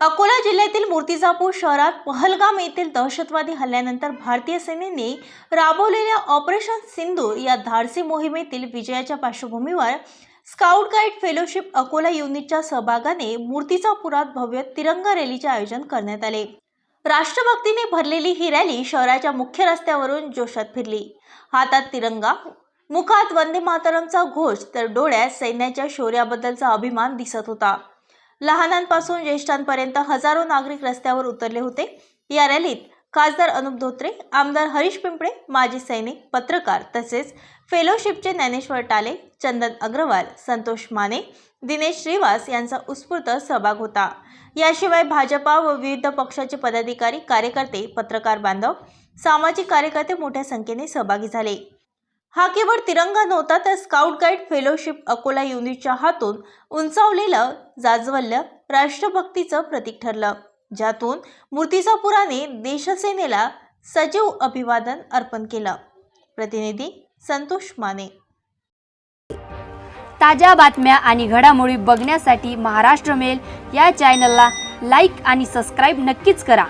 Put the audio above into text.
अकोला जिल्ह्यातील मूर्तिजापूर शहरात पहलगाम येथील दहशतवादी हल्ल्यानंतर भारतीय सेनेने राबवलेल्या ऑपरेशन सिंदूर या धाडसी मोहिमेतील विजयाच्या पार्श्वभूमीवर स्काउट गाईड फेलोशिप अकोला युनिटच्या सहभागाने मूर्तिजापुरात भव्य तिरंगा रॅलीचे आयोजन करण्यात आले. राष्ट्रभक्तीने भरलेली ही रॅली शहराच्या मुख्य रस्त्यावरून जोशात फिरली. हातात तिरंगा मुखात वंदे मातरमचा घोष तर डोळ्यात सैन्याच्या शौर्याबद्दलचा अभिमान दिसत होता. लहानांपासून ज्येष्ठांपर्यंत हजारो नागरिक रस्त्यावर उतरले होते. या रॅलीत खासदार अनुप धोत्रे आमदार हरीश पिंपळे माजी सैनिक पत्रकार तसेच फेलोशिपचे ज्ञानेश्वर टाले चंदन अग्रवाल संतोष माने दिनेश श्रीवास यांचा उत्स्फूर्त सहभाग होता. याशिवाय भाजपा व विविध पक्षाचे पदाधिकारी कार्यकर्ते पत्रकार बांधव सामाजिक कार्यकर्ते मोठ्या संख्येने सहभागी झाले. हा केवळ तिरंगा नव्हता तर स्काउट गाईड फेलोशिप अकोला युनिटच्या हातून उंचावलेलं जाजवल्य राष्ट्रभक्तीचं प्रतीक ठरलं ज्यातून मूर्तिजापुराने देशसेनेला सजीव अभिवादन अर्पण केलं. प्रतिनिधी संतोष माने. ताज्या बातम्या आणि घडामोडी बघण्यासाठी महाराष्ट्र मेल या चॅनलला लाईक आणि सबस्क्राईब नक्कीच करा.